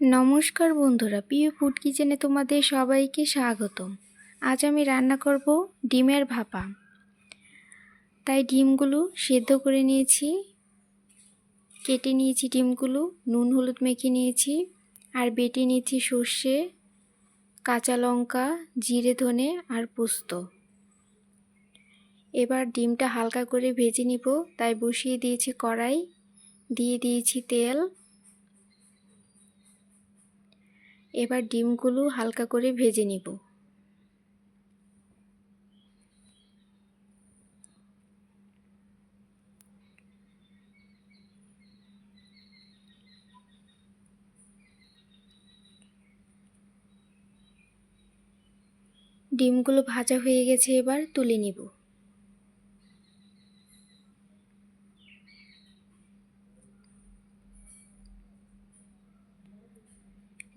নমস্কার বন্ধুরা, প্রিয় ফুড কিচেনে তোমাদের সবাইকে স্বাগতম। আজ আমি রান্না করব ডিমের ভাপা। তাই ডিমগুলো সেদ্ধ করে নিয়েছি, কেটে নিয়েছি ডিমগুলো, নুন হলুদ মেখে নিয়েছি, আর বেটে নিয়েছি সর্ষে, কাঁচা লঙ্কা, জিরে, ধনে আর পোস্ত। এবার ডিমটা হালকা করে ভেজে নিব, তাই বসিয়ে দিয়েছি কড়াই, দিয়ে দিয়েছি তেল এবার ডিমগুলো হালকা করে ভেজে নিব। ডিমগুলো ভাজা হয়ে গেছে এবার তুলে নিব।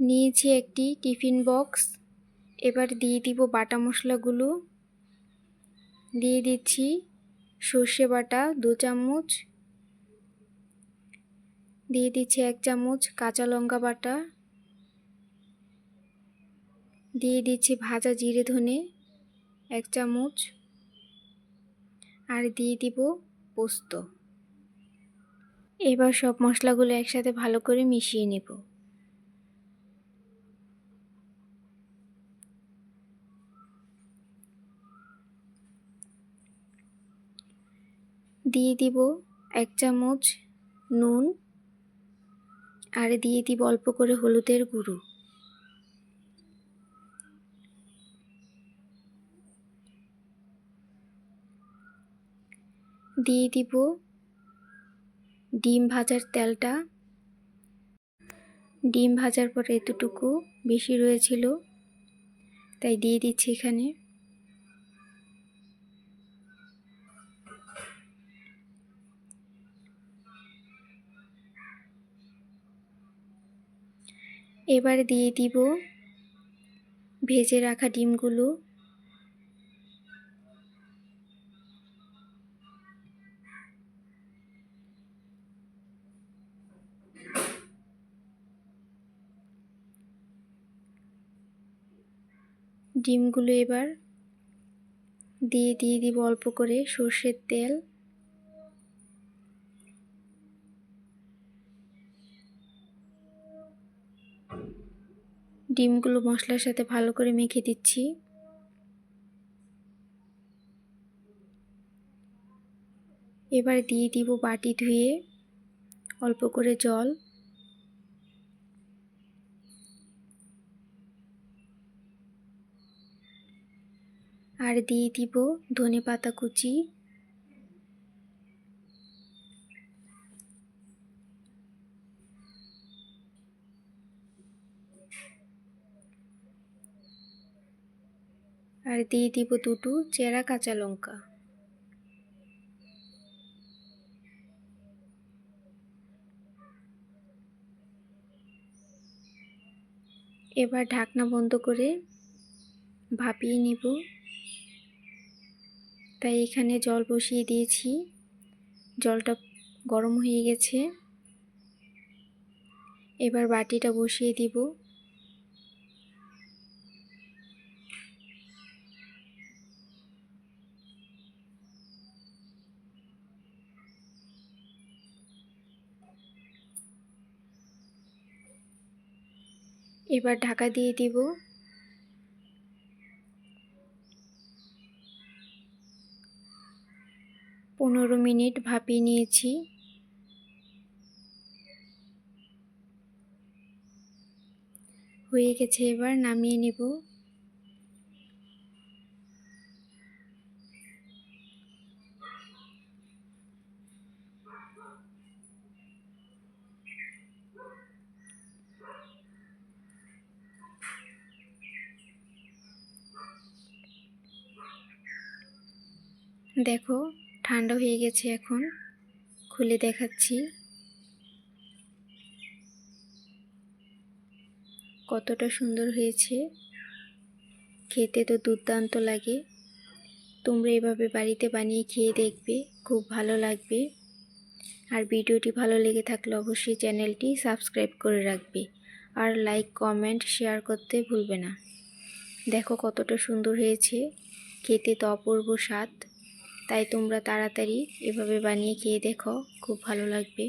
নিয়েছি একটি টিফিন বক্স। এবার দিয়ে দিব বাটা মশলাগুলো। দিয়ে দিচ্ছি সর্ষে বাটা দু চামচ। দিয়ে দিচ্ছি এক চামচ কাঁচা লঙ্কা বাটা। দিয়ে দিচ্ছি ভাজা জিরে ধনে এক চামচ। আর দিয়ে দিব পোস্ত। এবার সব মশলাগুলো একসাথে ভালো করে মিশিয়ে নেব। দিয়ে দিব এক চামচ নুন আর দিয়ে দিব অল্প করে হলুদের গুঁড়ো। দিয়ে দিব ডিম ভাজার তেলটা। ডিম ভাজার পর এতটুকু বেশি রয়েছিল, তাই দিয়ে দিচ্ছি এখানে। এবার দিয়ে দিব ভেজে রাখা ডিমগুলো। ডিমগুলো এবার দিয়ে দিয়ে দিব অল্প করে সর্ষের তেল। ডিমগুলো মশলার সাথে ভালো করে মেখে দিচ্ছি। এবার দিয়ে দিব বাটি ধুয়ে অল্প করে জল। আর দিয়ে দিব ধনে পাতা কুচি। আর দিয়ে দিব দুটো চেরা কাঁচা লঙ্কা। এবার ঢাকনা বন্ধ করে ভাপিয়ে নিব। তাই এখানে জল বসিয়ে দিয়েছি। জলটা গরম হয়ে গেছে। এবার বাটিটা বসিয়ে দিব। এবার ঢাকা দিয়ে দিব। পনেরো মিনিট ভাপিয়ে নিয়েছি। হয়ে গেছে এবার নামিয়ে নেব। দেখো, ঠান্ডা হয়ে গেছে এখন। খুলে দেখাচ্ছি। কতটা সুন্দর হয়েছে। খেতে তো দুর্দান্ত লাগে। তোমরা এভাবে বাড়িতে বানিয়ে খেয়ে দেখবে, খুব ভালো লাগবে। আর ভিডিওটি ভালো লেগে থাকলে অবশ্যই চ্যানেলটি সাবস্ক্রাইব করে রাখবে। আর লাইক, কমেন্ট, শেয়ার করতে ভুলবে না। দেখো কতটা সুন্দর হয়েছে। খেতে তো অপূর্ব স্বাদ। তাই তোমরা তাড়াতাড়ি এভাবে বানিয়ে খেয়ে দেখো খুব ভালো লাগবে।